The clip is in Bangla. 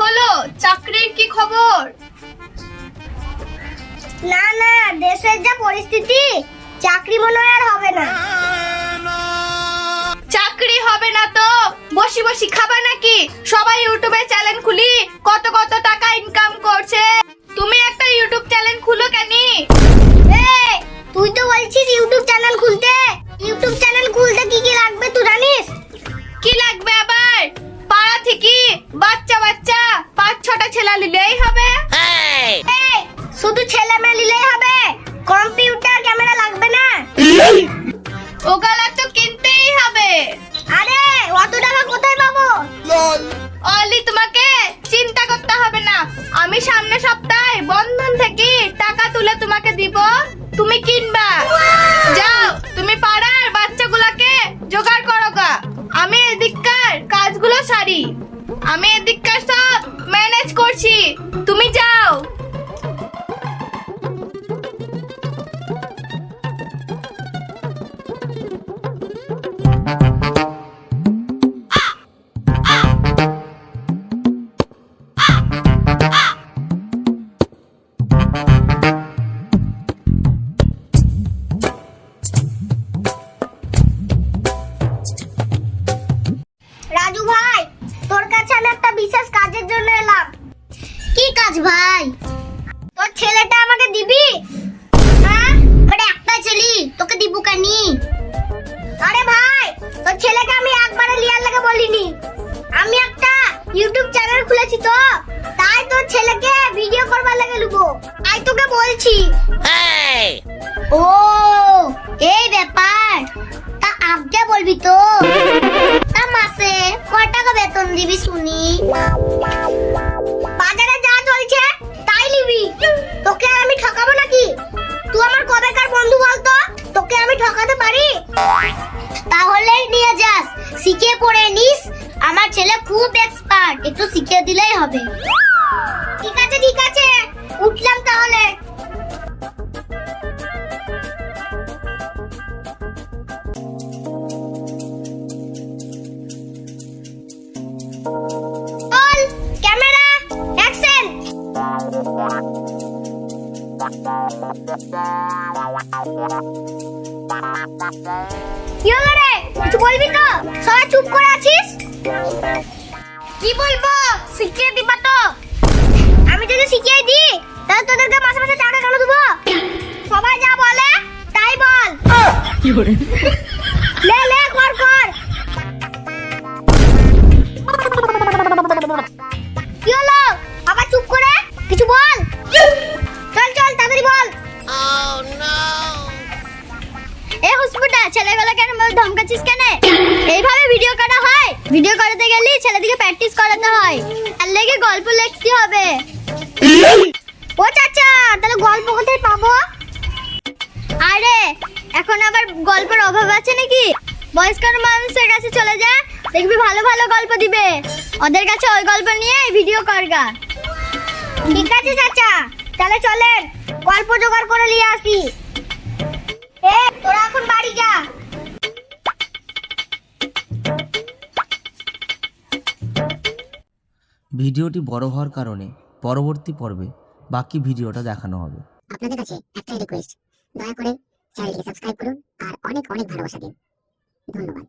হলো? চাকরির কি খবর? না না দেশের যা পরিস্থিতি চাকরি মনে আর হবে না। চাকরি হবে না তো? বসি বসি খাবা নাকি? সবাই ইউটিউবে চ্যানেল খুলি কত আমি সামনে সপ্তাহে বন্ধন থেকে টাকা তুলে তোমাকে দিব। তুমি কিনবা। যাও তুমি পাড়ার বাচ্চাগুলোকে জোগাড় করো গা। আমি এদিককার কাজগুলো সারি। আমি এদিককার সব ম্যানেজ করছি। তুমি যাও। বিশেষ কাজের জন্য এলাম। কি কাজ ভাই? তোর ছেলেটা আমাকে দিবি? হ্যাঁ? ওটা একটা ছেলি তোকে দিব কেনি? আরে ভাই তোর ছেলেকে আমি একবারে লিয়ার লাগে বলিনি। আমি একটা ইউটিউব চ্যানেল খুলেছি তো তাই তোর ছেলেকে ভিডিও করবার লাগে লুবো। তাই তোকে বলছি। ও এই ব্যাপার। তা আগে বলবি তা? যাস, শিখে পড়ে নিস। আমার ছেলে খুব এক্সপার্ট একটু শিখে দিলেই হবে। ঠিক আছে ঠিক আছে, উঠলাম তাহলে। Camera, action. কি হলো রে? কিছু বলবি তো? সবাই চুপ করে আছিস? কি বলব? শিখিয়ে দিবা তো। আমি যদি শিখিয়ে দিই তাহলে তোদেরকে মাসে মাসে টাকা কেন দেবো। সবাই যা বলে তাই বল। লে লে এ হুসপুটা ছেলেগুলো কেন ধমকাচ্ছিস কেন? এইভাবে ভিডিও করা হয়? ভিডিও করাতে গেলে ছেলেদিকে প্র্যাকটিস করাতে হয়। আর লেগে গল্প লিখতে হবে। ও চাচা, তাহলে গল্প কোথায় পাবো? আরে, এখন আবার গল্পের অভাব আছে নাকি? বয়স্ক মানুষের কাছে চলে যা, দেখবি ভালো ভালো গল্প দিবে। ওদের কাছে ওই গল্প নিয়ে ভিডিও করগা। ঠিক আছে চাচা, তাহলে চলেন, গল্প জোগাড় করে নিয়ে আসি। এ তোরা এখন বাড়ি যা। ভিডিওটি বড় হওয়ার কারণে পরবর্তী পর্বে বাকি ভিডিওটা দেখানো হবে। আপনাদের কাছে একটাই রিকোয়েস্ট দয়া করে চ্যানেলটিকে সাবস্ক্রাইব করুন আর অনেক অনেক ভালোবাসা দিন। ধন্যবাদ।